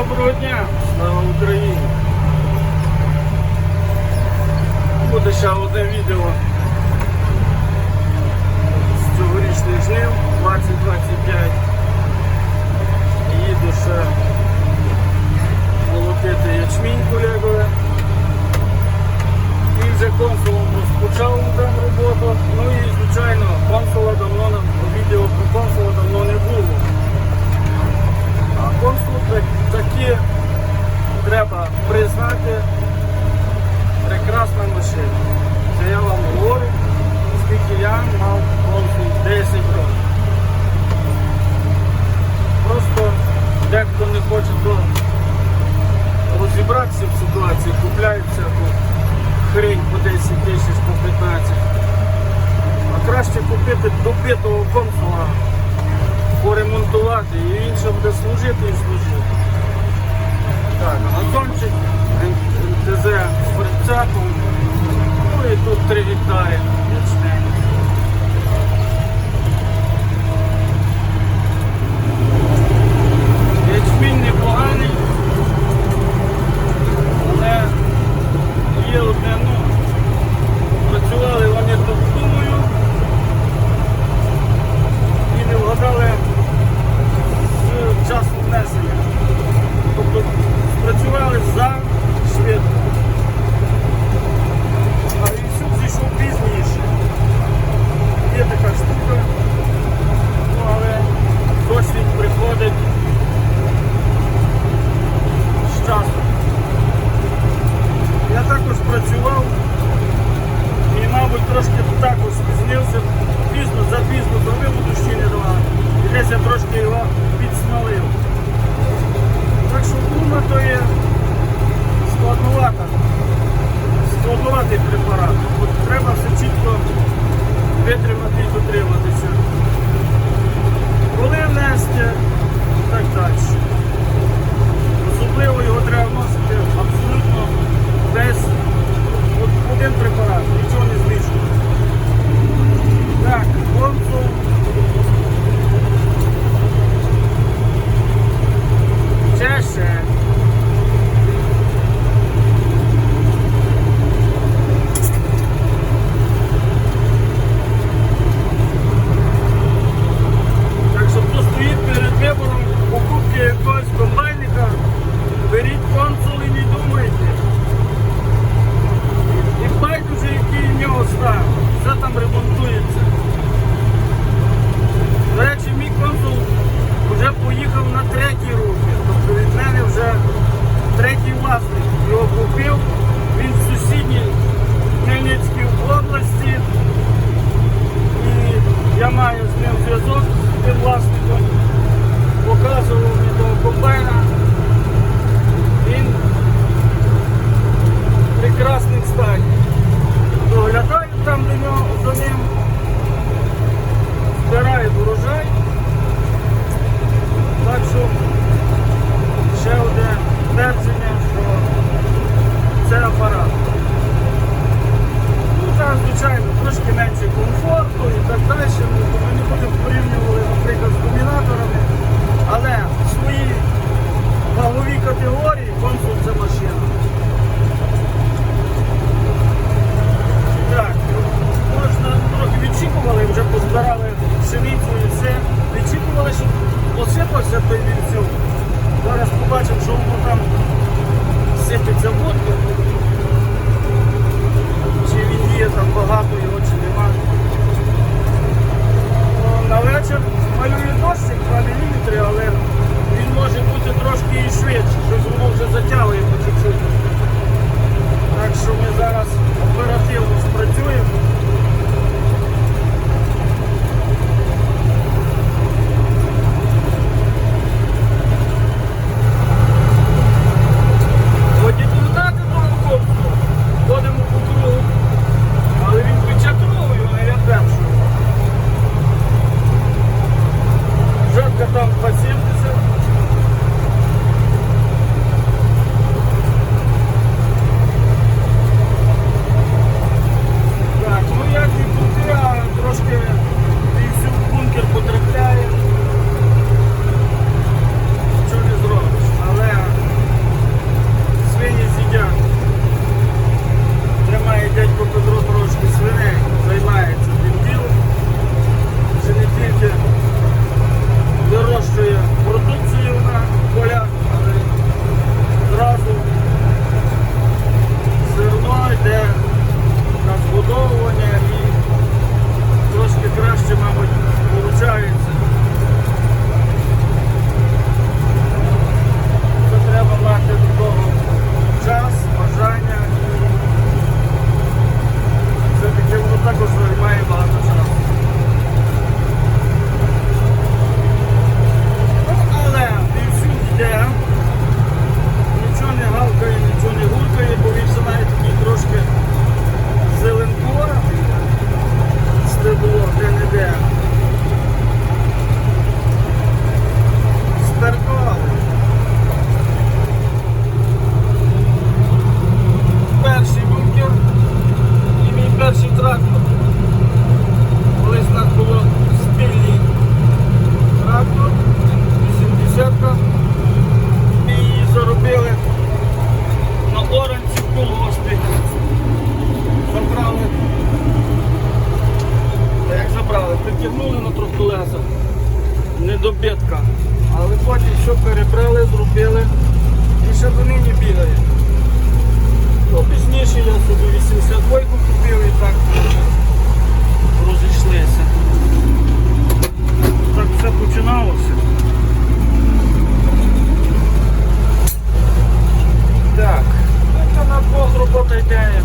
Доброго дня, слава Україні! Буде ще одне відео з цьогорічних жнив 2025. Їду ще молотити ячмінь колегове. І вже конфлікт. треба розібратися в ситуації, купляють всяку хрень по 10 тисяч, по 15. А краще купити добитого консула, поремонтувати і інше буде служити і служити. Так, газончик, НТЗ ем, ем, ем, з ферцяком, ну і тут три гектари. Недобитка. Але потім все перебрали, зробили і ще до нині бігає. Ну, пізніше я собі 82 купив і так розійшлися. Так все починалося. Так, це на двох робота йде.